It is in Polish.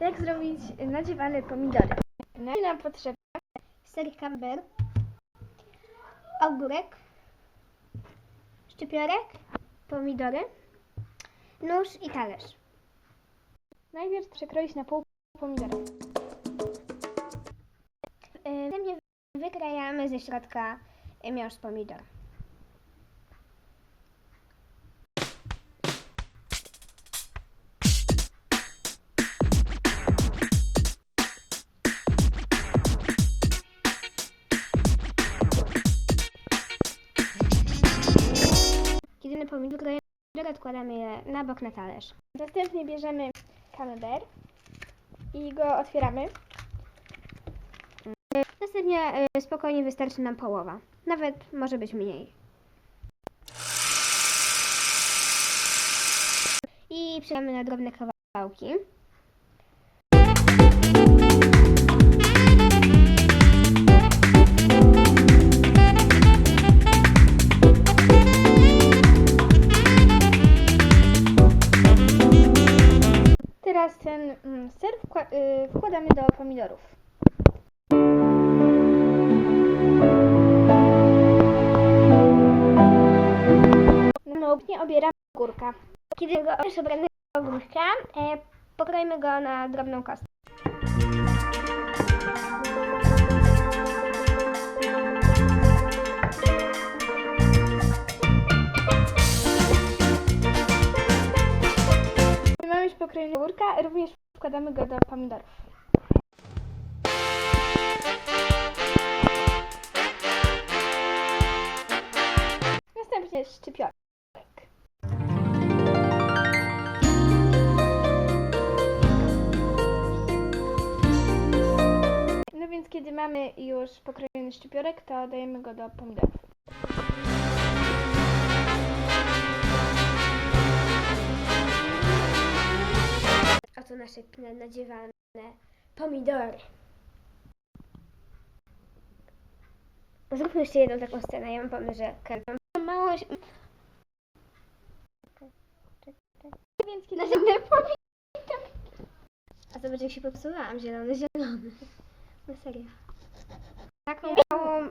Jak zrobić nadziewane pomidory? Nam potrzeba ser camber, ogórek, szczypiorek, pomidory, nóż i talerz. Najpierw przekroić na pół pomidory. Następnie wykrajamy ze środka miąższ pomidor. Kiedy pomidor odkładamy je na bok na talerz. Następnie bierzemy camembert i go otwieramy. Następnie y, spokojnie wystarczy nam połowa. Nawet może być mniej. I przejdziemy na drobne kawałki. Teraz ten mm, ser y, wkładamy do pomidorów. Następnie obieramy ogórka. Kiedy go już obramy ogórka, e, pokroimy go na drobną kostkę. Ogórka, również wkładamy go do pomidorów. Następnie szczypiorek. No więc kiedy mamy już pokrojony szczypiorek, to dajemy go do pomidorów. Oto nasze nadziewane pomidory. Zróbmy jeszcze jedną taką scenę. Ja mam pomysł, że kręcam mało... Więc kiedy... Następne pomidory. A zobacz jak się popsułam. Zielony, zielony. Na serio. Taką małą